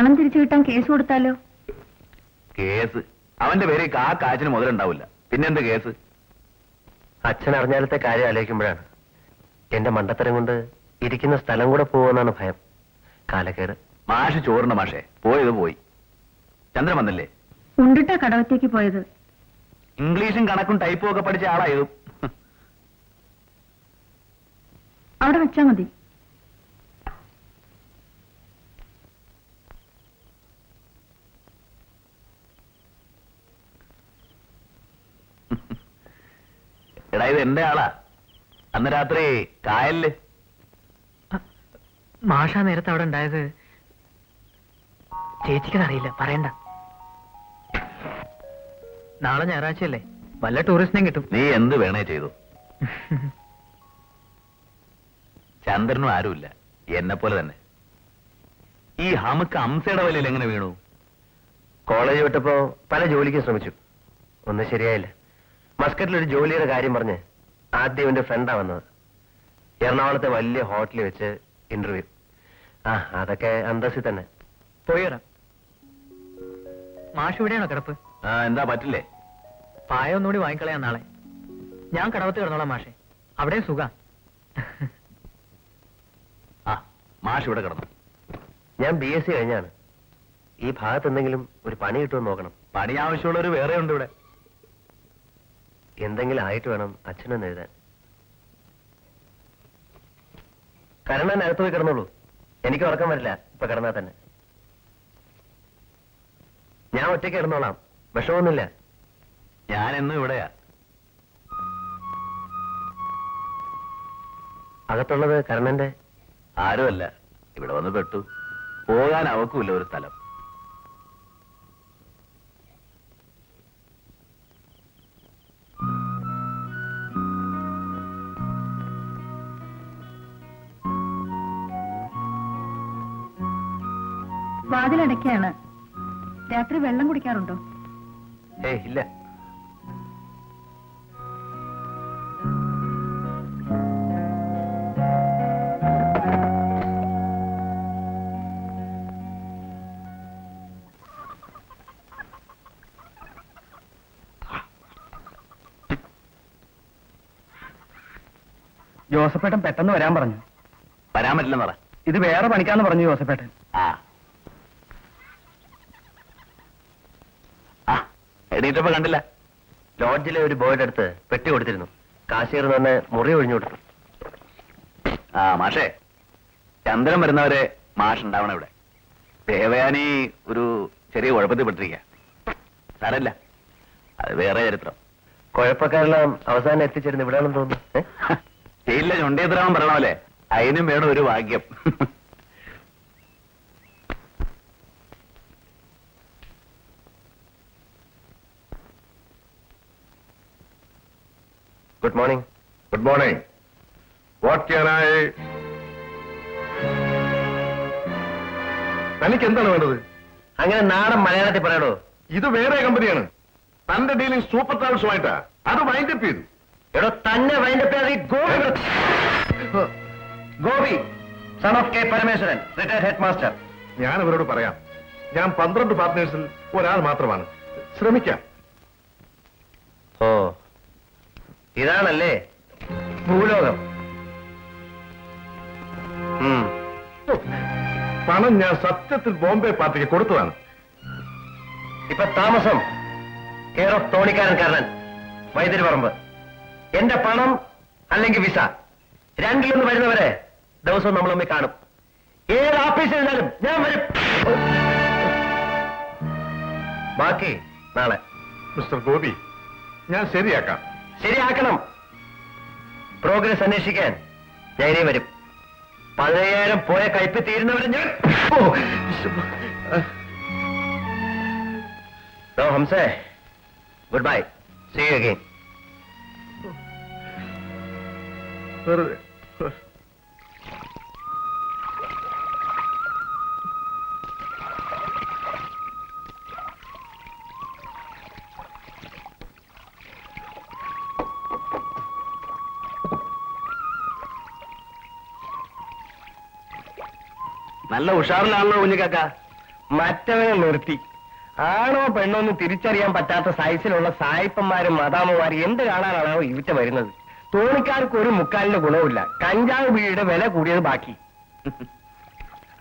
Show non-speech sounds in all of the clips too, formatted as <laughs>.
പണം തിരിച്ചു കിട്ടാൻ കേസ് കൊടുത്താലോ? കേസ്? അവന്റെ പേര് ആ കാച്ചിന് മുതലുണ്ടാവില്ല. പിന്നെന്ത് കേസ്? അച്ഛൻ അറിഞ്ഞാലത്തെ കാര്യം ആലോചിക്കുമ്പോഴാണ്. എന്റെ മണ്ടത്തരം കൊണ്ട് ഇരിക്കുന്ന സ്ഥലം കൂടെ പോകുമെന്നാണ് ഭയം. കാലക്കേട്. മാഷ് ചോറിന് മാഷേ. പോയത് പോയി. ചന്ദ്രൻ വന്നല്ലേ? ഉണ്ടിട്ടാ കടവത്തേക്ക് പോയത്. ഇംഗ്ലീഷും കണക്കും ടൈപ്പും ഒക്കെ പഠിച്ച ആളായതും അവിടെ വെച്ചാ മതി. എടാ ഇത് എന്റെ ആളാ. അന്ന് രാത്രി കായലിൽ. മാഷ നേരത്തെ അവിടെ ഉണ്ടായത്. ചേച്ചിക്കത് അറിയില്ല പറയണ്ട. നാളെ ഞായറാഴ്ചയല്ലേ? വല്ല ടൂറിസ്റ്റിനെയും കിട്ടും. നീ എന്ത് വേണേ ചെയ്തു. ചന്ദ്രനും ആരുമില്ല. എന്നെ പോലെ തന്നെ. ഈ ഹമുക്ക് അംസയുടെ വലയിൽ എങ്ങനെ വീണു? കോളേജ് വിട്ടപ്പോ പല ജോലിക്കും ശ്രമിച്ചു. ഒന്നും ശരിയായില്ല. മസ്കറ്റിൽ ഒരു ജോലിയുടെ കാര്യം പറഞ്ഞ് ആദ്യം എന്റെ ഫ്രണ്ടാ വന്നത്. എറണാകുളത്തെ വലിയ ഹോട്ടലിൽ വെച്ച് ഇന്റർവ്യൂ ആ അതൊക്കെ അന്തസ്സിൽ തന്നെ. പോയി വരാം. മാഷ് ഇവിടെയാണോ കിടപ്പ്? ആ എന്താ പറ്റില്ലേ? പായ ഒന്നുകൂടി വാങ്ങിക്കളയാ നാളെ. ഞാൻ കടവത്ത് കിടന്നോളാം മാഷെ. അവിടെ സുഖ. ആ മാഷ് ഇവിടെ കിടന്നു. ഞാൻ ബി എസ് സി കഴിഞ്ഞാണ്. ഈ ഭാഗത്ത് എന്തെങ്കിലും ഒരു പണി കിട്ടുമെന്ന് നോക്കണം. പണി ആവശ്യമുള്ളവർ വേറെ ഉണ്ട് ഇവിടെ. എന്തെങ്കിലും ആയിട്ട് വേണം അച്ഛനൊന്ന് എഴുതാൻ. കരുണൻ അകത്ത് പോയി കിടന്നോളൂ. എനിക്ക് ഉറക്കം വരില്ല. ഇപ്പൊ കിടന്നാ തന്നെ. ഞാൻ ഒറ്റയ്ക്ക് കിടന്നോളാം. വിഷമൊന്നുമില്ല. ഞാൻ എന്നും ഇവിടെയാ. അകത്തുള്ളത് കരണന്റെ? ആരുമല്ല. ഇവിടെ വന്ന് പെട്ടു. പോകാൻ അവക്കുമില്ല ഒരു സ്ഥലം. വാതിലടയ്ക്കാണ് രാത്രി വെള്ളം കുടിക്കാറുണ്ടോ? ഏ ഇല്ല. ജോസഫേട്ടൻ പെട്ടെന്ന് വരാൻ പറഞ്ഞു. വരാൻ പറ്റില്ലെന്ന് പറ. ഇത് വേറെ പണിക്കാന്ന് പറഞ്ഞു ജോസഫേട്ടൻ ആ ആ എണീറ്റപ്പോ കണ്ടില്ല. ലോഡ്ജിലെ ഒരു ബോയുടെ അടുത്ത് പെട്ടി കൊടുത്തിരുന്നു. കാശീർ തന്നെ മുറി ഒഴിഞ്ഞു കൊടുത്തു. ആ മാഷേ. ചന്ദ്രൻ വരുന്നവരെ മാഷ് ഉണ്ടാവണം ഇവിടെ. ദേവയാനി ഒരു ചെറിയ കുഴപ്പത്തിൽ പെട്ടിരിക്ക. സാരല്ല അത് വേറെ ചരിത്രം. കുഴപ്പക്കാരെല്ലാം അവസാനം എത്തിച്ചേരുന്ന ഇവിടെയാണെന്ന് തോന്നുന്നു. ചെയ്യില്ല <laughs> ജയിലിലെ ചുണ്ടിയത്രാമൻ പറയണമല്ലേ? അതിനും വേണം ഒരു ഭാഗ്യം. <laughs> Good morning good morning what can I തനിക്ക് എന്താണ് വേണ്ടത്? അങ്ങനെ നാടൻ മലയാളത്തിൽ പറയണോ ഇത് വേറെ കമ്പനിയാണ്. തന്റെ ഡീലിംഗ് സൂപ്പർ ട്രാവൽസുമായിട്ടാ. അത് വൈൻഡപ്പ് ചെയ്തു. എടോ തന്നെ wind up Gopi Gopi son of K Parameswaran retired head master ഞാൻ അവരോട് പറയാം. ഞാൻ പന്ത്രണ്ട് പാർട്ട്നേഴ്സിൽ ഒരാൾ മാത്രമാണ്. ശ്രമിക്കാം. ഓ ഇതാണല്ലേ ഭൂലോകം. പണം ഞാൻ സത്യത്തിൽ ബോംബെ പാർട്ടിക്ക് കൊടുത്തതാണ്. ഇപ്പൊ താമസം കെയർ ഓഫ് തോണിക്കാരൻ കർണൻ വൈദ്യുതി പറമ്പ്. എന്റെ പണം അല്ലെങ്കിൽ വിസ രണ്ടിലൊന്ന് വരുന്നവരെ ദിവസം നമ്മൾ തമ്മിൽ കാണും. ഏത് ഓഫീസിൽ ഇരുന്നാലും ഞാൻ വരും. ബാക്കി നാളെ. മിസ്റ്റർ ഗോപി ഞാൻ ശരിയാക്കാം. ശരിയാക്കണം. പ്രോഗ്രസ് അന്വേഷിക്കാൻ ഞാൻ വരും. പതിനയ്യായിരം പോയ കയ്പി തീരുന്നവരും ഞാൻ ഹംസേ. ഗുഡ് ബൈ സീ അഗെയിൻ വെറുതെ. നല്ല ഉഷാറിലാണല്ലോ കുഞ്ഞുകാക്ക മറ്റവനെ നിർത്തി. ആണോ പെണ്ണോ എന്ന് തിരിച്ചറിയാൻ പറ്റാത്ത സൈസിലുള്ള സായിപ്പന്മാരും മദാമ്മമാരും എന്ത് കാണാനാണോ ഇവിറ്റ വരുന്നത്? തോണിക്കാർക്ക് ഒരു മുക്കാലിന്റെ ഗുണവുമില്ല. കഞ്ചാവ് ബീഡിയുടെ വില കൂടിയത് ബാക്കി.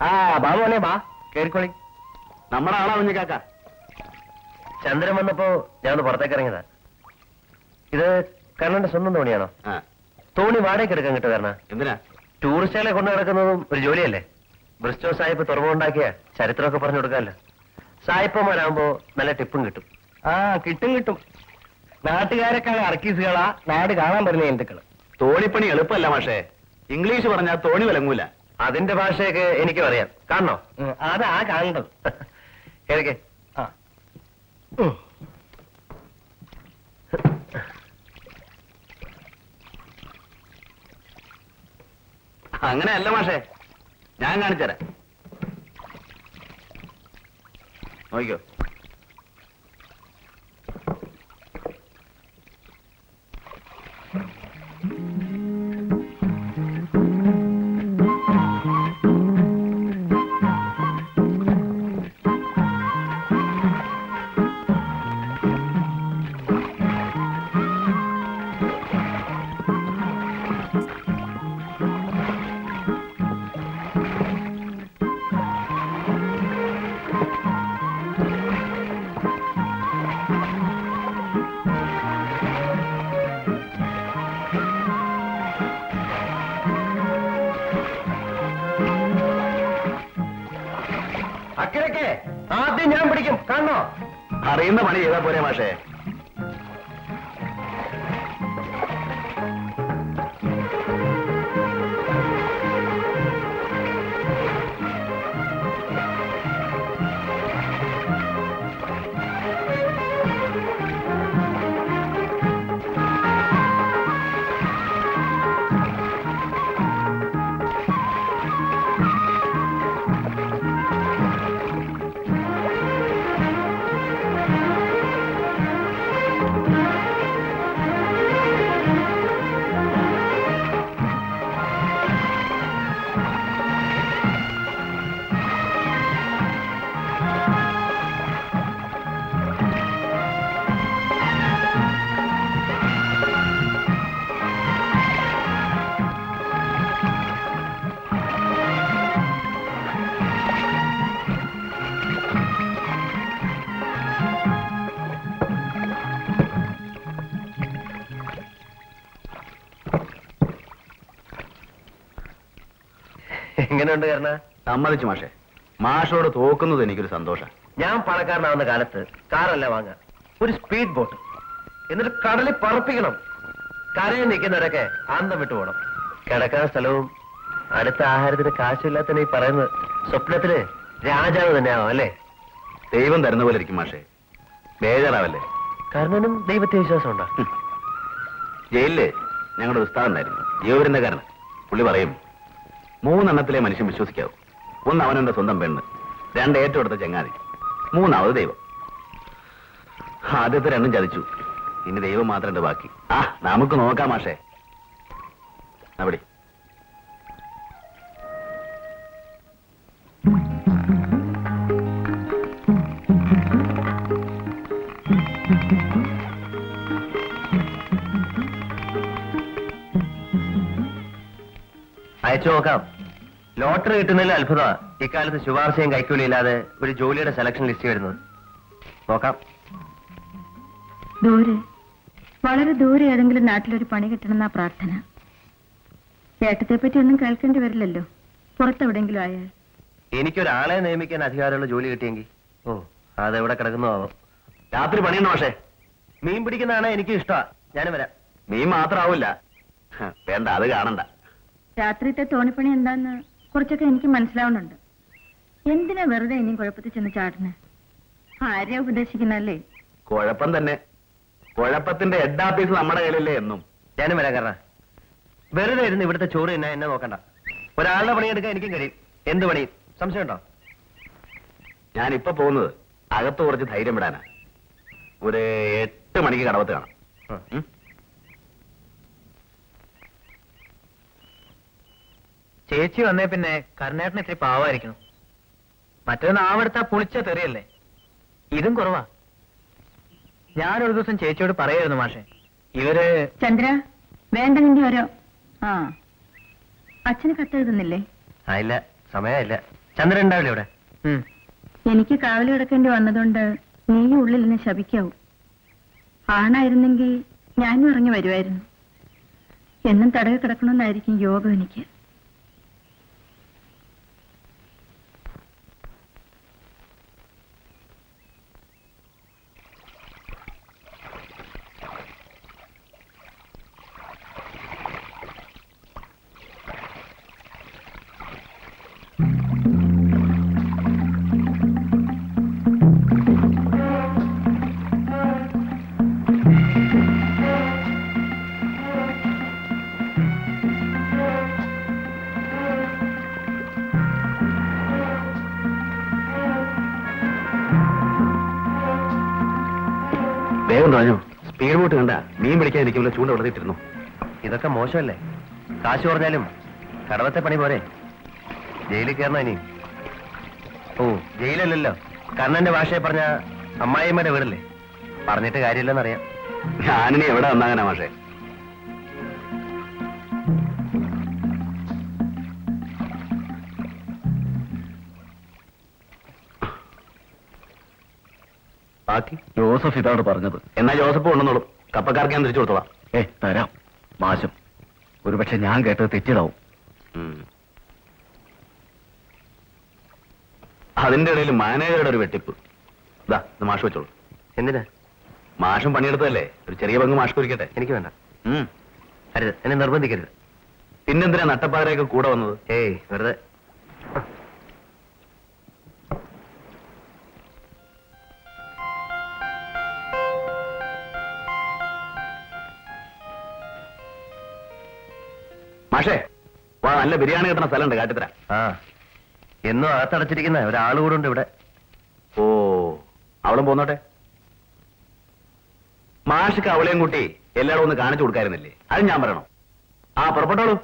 ആ ബാ മോനെ ബാ. കേറിക്കോളി. നമ്മുടെ ആളാ കുഞ്ഞുകാക്ക ചന്ദ്രൻ വന്നപ്പോ ഞാൻ ഒന്ന് പുറത്തേക്ക് ഇറങ്ങിയതാ. ഇത് കണ്ണന്റെ സ്വന്തം തോണിയാണോ? തോണി വാടകയ്ക്ക് എടുക്കാൻ കിട്ടുക എന്തിനാ? ടൂറിസ്റ്റുകളെ കൊണ്ടു നടക്കുന്നതും ഒരു ജോലിയല്ലേ? ബ്രിസ്റ്റോ സായിപ്പ് തുറമുണ്ടാക്കിയ ചരിത്രമൊക്കെ പറഞ്ഞു കൊടുക്കാമല്ലോ സായിപ്പന്മാരാകുമ്പോ നല്ല ടിപ്പും കിട്ടും. ആ കിട്ടും കിട്ടും. നാട്ടുകാരൊക്കെ അർക്കീസുകളാ നാട് കാണാൻ പറഞ്ഞ ഹിന്ദുക്കൾ തോണിപ്പണി എളുപ്പമല്ല മാഷേ. ഇംഗ്ലീഷ് പറഞ്ഞാൽ തോണി വിലങ്ങൂല. അതിന്റെ ഭാഷയൊക്കെ എനിക്കും അറിയാം കാണണോ? അതാ കാണേണ്ടത്. കേൾക്കേ ആ. അങ്ങനെയല്ല മാഷേ. ഞാൻ കാണിച്ചുതരാം. നോക്കിയോ അറിയുന്ന പണി ചെയ്താൽ പോരെ മാഷേ. എങ്ങനെയുണ്ട് കാരണ? സമ്മതിച്ചു മാഷെ. മാഷോട് തോക്കുന്നത് എനിക്കൊരു സന്തോഷം. ഞാൻ പണക്കാരനാവുന്ന കാലത്ത് കാറല്ല വാങ്ങാ ഒരു സ്പീഡ് ബോട്ട് എന്നിട്ട് കടലിൽ പറപ്പിക്കണം. കരയിൽ നിൽക്കുന്നവരൊക്കെ ആന്തം വിട്ടു പോകണം. കിടക്കാൻ സ്ഥലവും അടുത്ത ആഹാരത്തിന് കാശില്ലാത്തന്നെ ഈ പറയുന്നത് സ്വപ്നത്തിൽ രാജാവ് തന്നെയാവും അല്ലേ? ദൈവം തരുന്ന പോലെ ഇരിക്കും മാഷേ. ബേജാറാവല്ലേ? കർണനും ദൈവത്തെ വിശ്വാസം ഉണ്ടോ ജയിലിൽ ഞങ്ങളുടെ ഉസ്താദ് ഉണ്ടായിരുന്നു. ജീവരുന്ന കാരണം പുള്ളി പറയും മൂന്നെണ്ണത്തിലെ മനുഷ്യൻ വിശ്വസിക്കാവൂ. ഒന്ന് അവനെന്റെ സ്വന്തം പെണ്ണ് രണ്ട് ഏറ്റവും അടുത്ത ചങ്ങാതി മൂന്നാമത് ദൈവം. ആദ്യത്തെ രണ്ടും ചതിച്ചു. ഇനി ദൈവം മാത്രമുണ്ട് ബാക്കി. ആ നമുക്ക് നോക്കാം മാഷേ. അവിടെ. അയച്ചു നോക്കാം. ലോട്ടറി കിട്ടുന്നതിൽ അത്ഭുത ഇക്കാലത്ത് ശുപാർശയും കൈക്കൂലി ഇല്ലാതെ ഒരു ജോലിയുടെ സെലക്ഷൻ ലിസ്റ്റ് വരുന്നത്. നോക്കാം. ദൂരെ. വളരെ ദൂരെ ഏതെങ്കിലും നാട്ടിലൊരു പണി കിട്ടണമെന്നാ പ്രാർത്ഥന. ചേട്ടത്തെ പറ്റി ഒന്നും കേൾക്കേണ്ടി വരില്ലല്ലോ. പുറത്തെവിടെങ്കിലും ആയാൽ. എനിക്കൊരാളെ നിയമിക്കാൻ അധികാരമുള്ള ജോലി കിട്ടിയെങ്കിൽ. ഓ അതെവിടെ കിടക്കുന്നോ ആവോ രാത്രി പണിയുണ്ട് പക്ഷേ മീൻ പിടിക്കുന്നതാണ് എനിക്ക് ഇഷ്ടമാ ഞാനും വരാം. മീൻ മാത്രമാവില്ല വേണ്ട അത് കാണണ്ട. രാത്രിത്തെ തോണിപ്പണി എന്താന്ന് കുറച്ചൊക്കെ എനിക്ക് മനസ്സിലാവുന്നുണ്ട്. എന്തിനാ വെറുതെ ഇനിയും കുഴപ്പത്തിൽ ചെന്ന് ചാടുന്നേ? ഭാര്യ ഉപദേശിക്കുന്നല്ലേ കുഴപ്പം തന്നെ. കുഴപ്പത്തിന്റെ ഹെഡ് ഓഫീസ് നമ്മുടെ കയ്യിലല്ലേ എന്നും. ഞാനും വരാം കാരണം വെറുതെ ഇരുന്ന് ഇവിടുത്തെ ചോറ് തന്നെ എന്നെ നോക്കണ്ട. ഒരാളുടെ പണിയെടുക്കാൻ എനിക്കും കഴിയും. എന്ത് പണി? സംശയമുണ്ടോ ഞാൻ ഇപ്പൊ പോകുന്നത് അകത്ത് കുറച്ച് ധൈര്യം വിടാനാ. ഒരു എട്ട് മണിക്ക് കടവത്ത് കാണാം. ചേച്ചി വന്നേ പിന്നെ കരുണേട്ടന് ഇത്തിരി പാവായിരിക്കുന്നു മറ്റേ നാവെടുത്താ പുളിച്ച തെറിയല്ലേ? ഇതും കുറവാ. ഞാനൊരു ദിവസം ചേച്ചിയോട് പറയായിരുന്നു മാഷെ ഇവർ ചന്ദ്ര വേണ്ട നിന്റെ ഓരോ. ആ അച്ഛന് കത്തെഴുതുന്നില്ലേ ആയില്ല ഇല്ല സമയമില്ല. ചന്ദ്രൻ ഉണ്ടാവില്ല ഇവിടെ? എനിക്ക് കാവലി കിടക്കേണ്ടി വന്നതുകൊണ്ട് നീ ഉള്ളിൽ നിന്ന് ശപിക്കാവൂ. ആണായിരുന്നെങ്കിൽ ഞാനും ഇറങ്ങി വരുമായിരുന്നു എന്നും തടവ് കിടക്കണമെന്നായിരിക്കും യോഗം എനിക്ക്. ഇരിക്കുമ്പോൾ ചൂണ്ട ഇതൊക്കെ മോശമല്ലേ? കാശ് പറഞ്ഞാലും കടവത്തെ പണി പോരെ. ജയിലിൽ കയറണ ഇനി? ഓ ജയിലല്ലല്ലോ. കണ്ണന്റെ ഭാഷയെ പറഞ്ഞ അമ്മായിയമ്മയുടെ വീടല്ലേ? പറഞ്ഞിട്ട് കാര്യമില്ലെന്നറിയാം. ഞാനിനി എവിടെ വന്നാങ്ങനെ മാഷേ? ബാക്കി? ജോസഫ് ഇതാണ് പറഞ്ഞത്. എന്നാ ജോസഫ് കൊണ്ടുവന്നോളൂ. കപ്പക്കാർക്ക് ഞാൻ തിരിച്ചു കൊടുത്തോളാം. ഏ തരാം. മാശം ഒരുപക്ഷെ ഞാൻ കേട്ടത് തെറ്റിയതാവും. അതിന്റെ ഇടയിൽ മാനേജറുടെ ഒരു വെട്ടിപ്പ്. ഇതാ ഇത് മാഷ് വെച്ചോളൂ. എന്തിനാ? മാഷം പണിയെടുത്തതല്ലേ? ഒരു ചെറിയ പങ്ക് മാഷ് കുറിക്കട്ടെ. എനിക്ക് വേണ്ട. ഉം. അരുത് എന്നെ നിർബന്ധിക്കരുത്. പിന്നെന്തിനാ നട്ടപ്പാറയൊക്കെ കൂടെ വന്നത്? ഏയ് വെറുതെ. മാഷേ വാ നല്ല ബിരിയാണി കിട്ടുന്ന സ്ഥലമുണ്ട് കാട്ടിത്തര. ആ എന്നും അകത്തടച്ചിരിക്കുന്ന ഒരാൾ കൂടെ ഉണ്ട് ഇവിടെ. ഓ അവളും പോന്നോട്ടെ. മാഷിക്ക് അവളെയും കൂട്ടി എല്ലാവരും ഒന്ന് കാണിച്ചു കൊടുക്കായിരുന്നില്ലേ? അത് ഞാൻ പറയണോ? ആ പുറപ്പെട്ടോളൂ.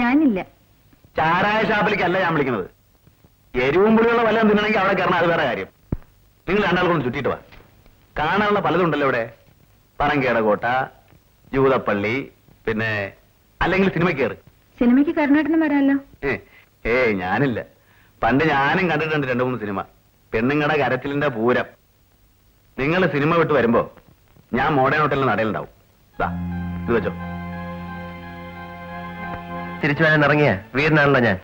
ഞാനില്ല. ചാരായ ഷാപ്പിലേക്കല്ല ഞാൻ വിളിക്കുന്നത്. എരിവും പുളിയുള്ള വല്ലതും തിന്നണമെങ്കിൽ അവിടെ കയറണം അത് വേറെ കാര്യം. നിങ്ങൾ രണ്ടാൾക്കൊന്ന് ചുറ്റിയിട്ട് വാ. കാണാനുള്ള പലതും ഉണ്ടല്ലോ ഇവിടെ. പറങ്കേടകോട്ട ജൂതപ്പള്ളി പിന്നെ അല്ലെങ്കിൽ സിനിമയ്ക്ക് കയറി. സിനിമയ്ക്ക് കരുണേട്ടനും വരാമല്ലോ ഏ ഏയ് ഞാനില്ല. പണ്ട് ഞാനും കണ്ടിട്ടുണ്ട് രണ്ടു മൂന്ന് സിനിമ. പെണ്ണുങ്ങളുടെ കരച്ചിലിന്റെ പൂരം. നിങ്ങൾ സിനിമ വിട്ട് വരുമ്പോ ഞാൻ മോഡേൺ ഹോട്ടലിൽ നടയിലുണ്ടാവും. ഇത് വെച്ചോ. തിരിച്ചു വരാൻ ഇറങ്ങിയ വീടിനാണല്ലോ ഞാൻ.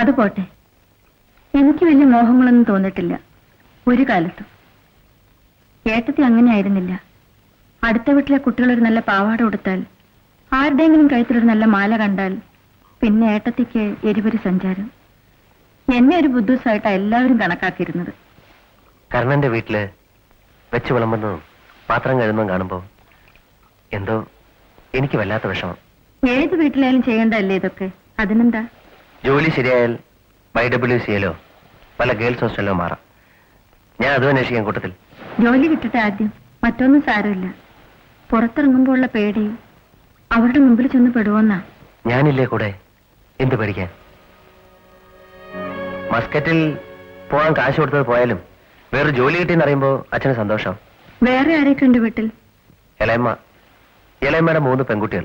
അത് പോട്ടെ. എനിക്ക് വലിയ മോഹങ്ങളൊന്നും തോന്നിട്ടില്ല. ഒരു കാലത്തും. ഏട്ടത്തി അങ്ങനെയായിരുന്നില്ല. അടുത്ത വീട്ടിലെ കുട്ടികൾ ഒരു നല്ല പാവാട കൊടുത്താൽ ആരുടെയെങ്കിലും കഴുത്തിലൊരു നല്ല മാല കണ്ടാൽ പിന്നെ ഏട്ടത്തിക്ക് എരിപൊരി സഞ്ചാരം. എന്നെ ഒരു ബുദ്ധൂസായിട്ടാണ് എല്ലാവരും കണക്കാക്കിയിരുന്നത്. കർണന്റെ വീട്ടിൽ വെച്ച് വിളമ്പുന്നതും പാത്രം കഴുകുന്നതും കാണുമ്പോ എന്തോ എനിക്ക് വല്ലാത്ത വിഷമം. ഏത് വീട്ടിലായാലും ചെയ്യേണ്ടതല്ലേ ഇതൊക്കെ? അതിനെന്താ? ജോലി ശരിയായാൽ വൈ ഡബ്ല്യു സിയിലോ പല ഗേൾസ് ഹോസ്റ്റലിലോ മാറാം. ഞാൻ അതും അന്വേഷിക്കാൻ കൂട്ടത്തിൽ. ജോലി കിട്ടട്ടെ ആദ്യം മറ്റൊന്നും സാരമില്ല. പുറത്തിറങ്ങുമ്പോൾ ഉള്ള പേടി അവരുടെ മുമ്പിൽ ചെന്ന് പെടുവോന്നാ? ഞാനില്ലേ കൂടെ? എന്ത് പഠിക്കാൻ മസ്കറ്റിൽ പോകാൻ കാശ് കൊടുത്തത് പോയാലും വേറെ ജോലി കിട്ടിയെന്ന് അറിയുമ്പോ അച്ഛന് സന്തോഷം. വേറെ ആരൊക്കെ ഉണ്ട് വീട്ടിൽ? ഇളയമ്മ. ഇളയമ്മയുടെ മൂന്ന് പെൺകുട്ടികൾ.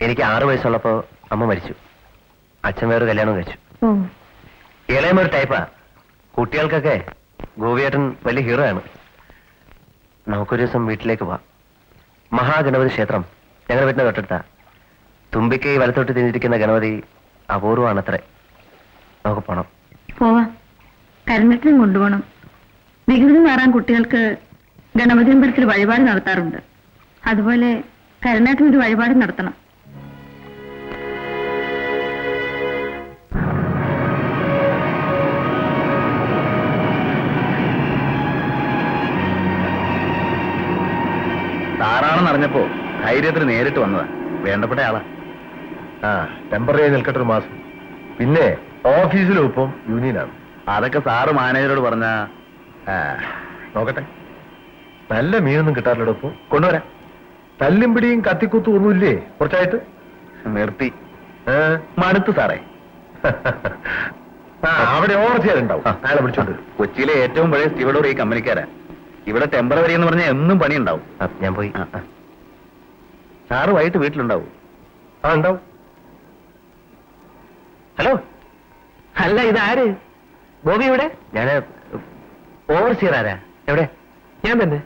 എനിക്ക് ആറു വയസ്സുള്ളപ്പോ അമ്മ മരിച്ചു. അച്ഛൻ വേറെ കല്യാണം കഴിച്ചു. ഓ. ഇളയമ്മ ഒരു ടൈപ്പാ കുട്ടികൾക്കൊക്കെ ഗോപിയേട്ടൻ വലിയ ഹീറോ ആണ്. നമുക്കൊരു ദിവസം വീട്ടിലേക്ക് പോവാം. മഹാഗണപതി ക്ഷേത്രം. ഞങ്ങളുടെ വീട്ടിന് തൊട്ടടുത്താ. തുമ്പിക്ക് വലത്തോട്ട് തിരിഞ്ഞിരിക്കുന്ന ഗണപതി അപൂർവമാണത്രേ നമുക്ക് പോണം. പോവാം. കരുണട്ടിനും കൊണ്ടുപോകണം വികൃതി മാറാൻ കുട്ടികൾക്ക് ഗണപതി അമ്പലത്തിൽ വഴിപാട് നടത്താറുണ്ട്. അതുപോലെ കരുണാട്ടിനൊരു വഴിപാട് നടത്തണം. സാറാണെന്ന് അറിഞ്ഞപ്പോ ധൈര്യത്തിന് നേരിട്ട് വന്നതാ. വേണ്ടപ്പെട്ട ആളാ. ആ ടെമ്പററി നിൽക്കട്ടെ ഒരു മാസം. പിന്നെ ഓഫീസിലും ഇപ്പം യൂണിയനാണ് അതൊക്കെ സാറ് മാനേജരോട് പറഞ്ഞ. നോക്കട്ടെ. നല്ല മീനൊന്നും കിട്ടാറില്ലടോ ഇപ്പൊ. കൊണ്ടുവരാം. തല്ലും പിടിയും കത്തിക്കുത്തും ഒന്നുമില്ലേ കുറച്ചായിട്ട്? നിർത്തി? മടുത്തു സാറേ. അവിടെ ഓവർസിയർ ഉണ്ടാവും അയാളെ വിളിച്ചോണ്ട് കൊച്ചിയിലെ ഏറ്റവും പഴയ സ്റ്റീവഡോർ ഈ കമ്പനിക്കാരാ. ഇവിടെ ടെമ്പറവരി എന്ന് പറഞ്ഞാൽ എന്നും പണി ഉണ്ടാവും ഞാൻ പോയി. സാറ് വൈകിട്ട് വീട്ടിലുണ്ടാവും. ആ ഉണ്ടാവും ഹലോ? അല്ല ഇതാര്? ബോബി ഇവിടെ? ഞാൻ ഓവർസിയർ ആരാ? എവിടെ? ഞാൻ തന്നെ.